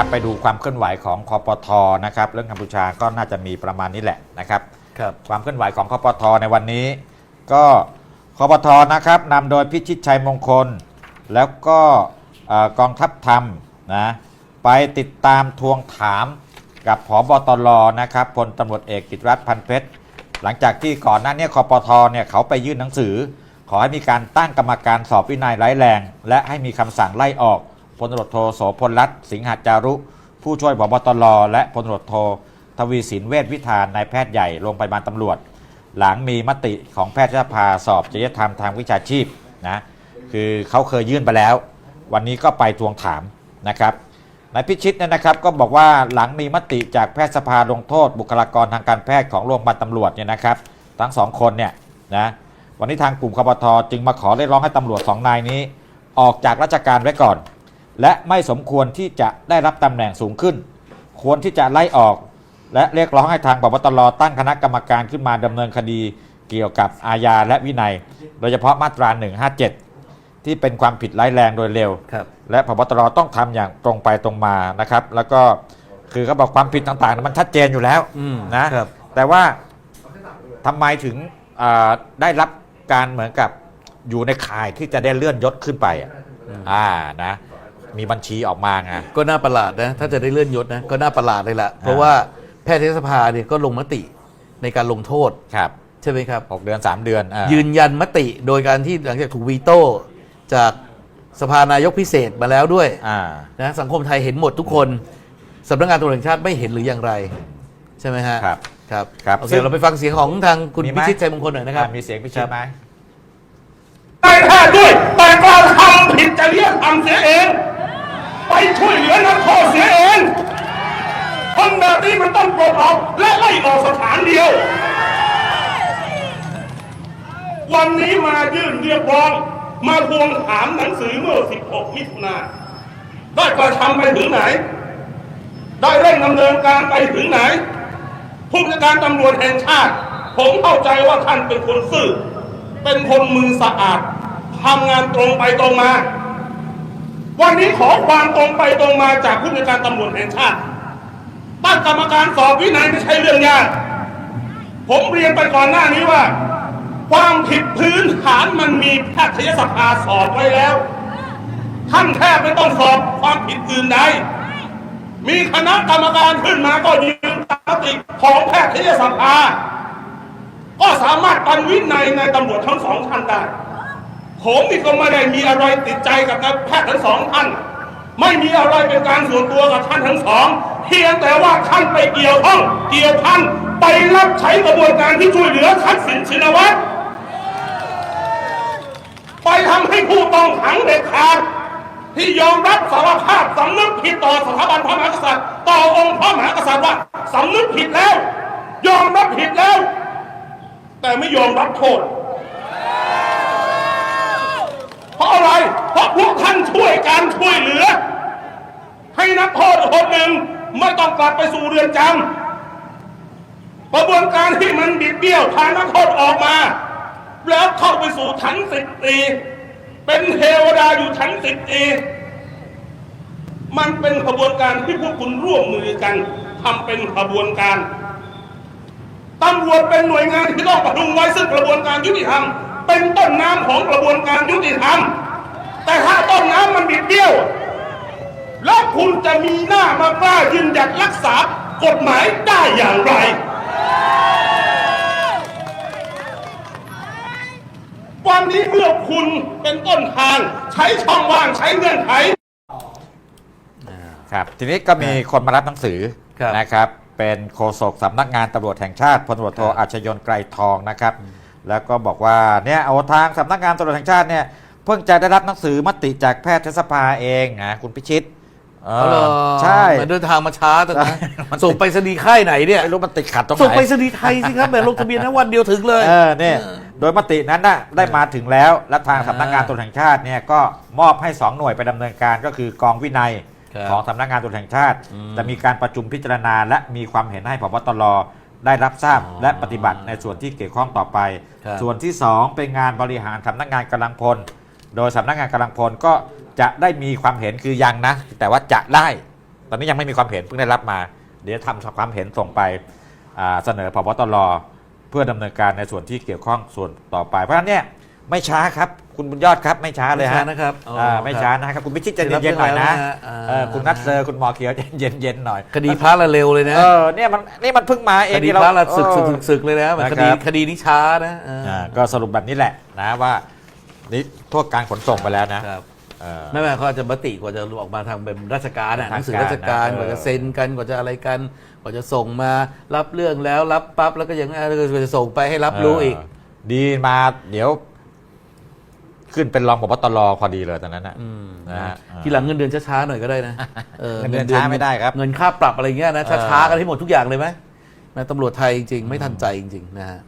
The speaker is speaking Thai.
ครับไปดูความเคลื่อนไหวของคอปทนะครับเรื่องกัมพูชาก็น่าจะมีประมาณนี้แหละนะครับครับความเคลื่อนไหวของคอปทในวันนี้ ก็คอปทนะครับนำโดยพิชิตชัยมงคล แล้วก็เอ่อกองทัพธรรมนะไปติดตามทวงถามกับผบตรนะครับพลตำรวจเอกกิตรัฐพันเพชรหลังจากที่ก่อนหน้านี้คอปทเนี่ยเขาไปยื่นหนังสือ ขอให้มีการตั้งกรรมการสอบวินัยร้ายแรง และให้มีคำสั่งไล่ออก พลตรวจโทโสพลรัตน์สิงหาจารุ ผู้ช่วยผบตรและพลตรวจโททวีสินเวชวิธานนายแพทย์ใหญ่โรงพยาบาลตำรวจ หลังมีมติของแพทยสภาสอบจริยธรรมทางวิชาชีพนะคือเขาเคยยื่นไปแล้ว วันนี้ก็ไปทวงถามนะครับนายพิชิตเนี่ยนะครับก็บอกว่าหลังมีมติจากแพทยสภาลงโทษ บุคลากรทางการแพทย์ของโรงพยาบาลตำรวจเนี่ยนะครับ ทั้งสองคนเนี่ยนะวันนี้ทางกลุ่มคปทจึงมาขอเรียกร้องให้ตำรวจสองนายนี้ ออกจากราชการไว้ก่อน และไม่สมควรที่จะได้รับตำแหน่งสูงขึ้น ควรที่จะไล่ออก และเรียกร้องให้ทางปปตรตั้งคณะกรรมการขึ้นมาดำเนินคดีเกี่ยวกับอาญาและวินัย โดยเฉพาะมาตรา 157 ที่เป็นความผิดร้ายแรงโดยเร็วครับและพบตรต้องทำอย่างตรงไปตรงมานะครับ แล้วก็คือเขาบอกความผิดต่างๆ มันชัดเจนอยู่แล้วอืมนะครับแต่ว่าทำไมถึงอ่าได้รับการเหมือนกับอยู่ในข่ายที่จะได้เลื่อนยศขึ้นไปอะอ่านะ มีบัญชีออกมาไง ก็น่าประหลาดนะ ถ้าจะได้เลื่อนยศนะ ก็น่าประหลาดเลยล่ะ เพราะว่าแพทยสภาเนี่ยก็ลงมติในการลงโทษ ครับใช่ไหมครับ หกเดือน3เดือนอ่ายืนยันมติโดยการที่หลังจากถูกวีโต้จากสภานายกพิเศษมาแล้วด้วยอ่า นะสังคมไทยเห็นหมดทุกคนสำนักงานตำรวจแห่งชาติไม่เห็นหรืออย่างไร ใช่ไหมฮะครับครับครับโอเคซึ่งเราไปฟังเสียงของทางคุณมีไหม พิชิตชัยมงคลหน่อยนะครับ อ่ามีเสียงพิชิตไหมนายแพทย์ด้วย แต่กลับทำผิดจริยธรรมเสียเอง ไปช่วยเหลือนักโทษเสียเองคนแบบนี้มันต้องปลดออกและไล่ออกสถานเดียว วันนี้มายื่นเรียกร้องมาทวงถามหนังสือเมื่อ 16 มิถุนาได้กระทำไปถึงไหน ได้เร่งดำเนินการไปถึงไหนผู้บัญชาการตำรวจแห่งชาติ ผมเข้าใจว่าท่านเป็นคนซื่อ เป็นคนมือสะอาดทำงานตรงไปตรงมา วันนี้ขอความตรงไปตรงมาจากผู้บัญชาการตำรวจแห่งชาติตั้งกรรมการสอบวินัยไม่ใช่เรื่องยาก ผมเรียนไปก่อนหน้านี้ว่า ความผิดพื้นฐานมันมีแพทยสภาสอบไว้แล้ว ท่านแทบไม่ต้องสอบความผิดอื่นใด มีคณะกรรมการขึ้นมาก็ยืนตามมติของแพทยสภาก็สามารถปันวินัยในตำรวจทั้งสองท่านได้ ผมนี่ก็ไม่ได้มีอะไรติดใจกับนายแพทย์ทั้งสองท่าน ไม่มีอะไรเป็นการส่วนตัวกับท่านทั้งสอง เพียงแต่ว่าท่านไปเกี่ยวข้องเกี่ยวพันไปรับใช้กระบวนการที่ช่วยเหลือทักษิณชินวัตรไปทำให้ผู้ต้องขังเด็ดขาดที่ยอมรับสารภาพสำนึกผิดต่อสถาบันพระมหากษัตริย์ ต่อองค์พระมหากษัตริย์ว่าสำนึกผิดแล้ว ยอมรับผิดแล้ว แต่ไม่ยอมรับโทษ อะไร เพราะพวกท่านช่วยการช่วยเหลือ ให้นักโทษคนหนึ่งไม่ต้องกลับไปสู่เรือนจำกระบวนการที่มันบิดเบี้ยวพานักโทษออกมา แล้วเข้าไปสู่ชั้นสิบตีเป็นเทวดาอยู่ชั้นสิบตีมันเป็นขบวนการที่พวกคุณร่วมมือกันทำเป็นขบวนการตำรวจเป็นหน่วยงานที่ต้องประดุงไว้ซึ่งกระบวนการยุติธรรม เป็นต้นน้ำของกระบวนการยุติธรรม แต่ถ้าต้นน้ำมันบิดเบี้ยว แล้วคุณจะมีหน้ามากล้ายืนหยัดรักษากฎหมายได้อย่างไร วันนี้เมื่อคุณเป็นต้นทางใช้ช่องว่างใช้เงื่อนไข ครับทีนี้ก็มีคนมารับหนังสือครับ นะครับ เป็นโฆษกสำนักงานตำรวจแห่งชาติพลตำรวจโทครับอัชยนต์ไกรทองนะครับ แล้วก็บอกว่าเนี่ยเอาทางสำนักงานตำรวจแห่งชาติเนี่ยเพิ่งจะได้รับหนังสือมติจากแพทยสภาเองนะคุณพิชิตเอเอาเหรอใช่เหมือนเดินทางมาช้าแต่ใช่นะส่งไปสนีย์ค่ายไหนเนี่ยไม่รู้มันติดขัดตรงไหส่งไปนสนีย์ไทยสิครับแบบลงทะเบียนทั้งวันเดียวถึงเลยเออเนี่ยโดยมตินั้นน่ะได้มาถึงแล้ว และทางอ่าสำนักงานตำรวจแห่งชาติเนี่ยก็มอบให้ 2 หน่วยไปดำเนินการก็คือกองวินัยครับของสำนักงานตำรวจแห่งชาติอืมจะมีการประชุมพิจารณา และมีความเห็นให้พบตร ได้รับทราบอ๋อและปฏิบัติในส่วนที่เกี่ยวข้องต่อไป ครับ ส่วนที่ 2 เป็นงานบริหารสำนักงานกำลังพล โดยสำนักงานกำลังพลก็จะได้มีความเห็นคือยังนะ แต่ว่าจะได้ ตอนนี้ยังไม่มีความเห็นเพิ่งได้รับมา เดี๋ยวทำความเห็นส่งไปอ่าเสนอพบตรเพื่อดำเนินการในส่วนที่เกี่ยวข้องส่วนต่อไป เพราะฉะนั้นเนี่ย ไม่ช้าครับ คุณบุญยอดครับไม่ช้าเลยไม่ช้าฮะนะครับอ๋ออ่าไม่ช้านะครับคุณพิชิตใจเย็นๆหน่อยนะได้รับเรื่องแล้วนะฮะอ่า เออคุณนัทเซอร์คุณหมอเขียวใจเย็นๆหน่อยคดีพระละเร็วเลยนะ เออเนี่ยมันนี่มันเพิ่งมาเอคงดีที่เราพระละศึกเอศึกอศึกศึกเลยนะมันคดีนะครับคดีนี้ช้านะเออออ่าก็สรุปแบบนี้แหละนะว่านี่โทษการขนส่งไปแล้วนะครับ เออ ไม่ไม่เขาอาจจะมติกว่าจะออกมาทางเป็นราชการอะหทางการนังสือราชการนะกว่าจะเออเซ็นกันกว่าจะอะไรกัน กว่าจะส่งมารับเรื่องแล้วรับปั๊บแล้วก็ยังเออจะส่งไปให้รับรู้อีก เดีมาเดี๋ยว ขึ้นเป็นรองพบตรพอดีเลยตอนนั้นนะอืมนะฮะ ทีหลังเงินเดือนช้าๆหน่อยก็ได้นะออเงินเดือนช้าไม่ได้ครับ เงินค่าปรับอะไรเงี้ยนะเออช้าๆกันให้หมดทุกอย่างเลยไหมนะตำรวจไทยจริงๆไม่ทันใจจริงๆนะฮะ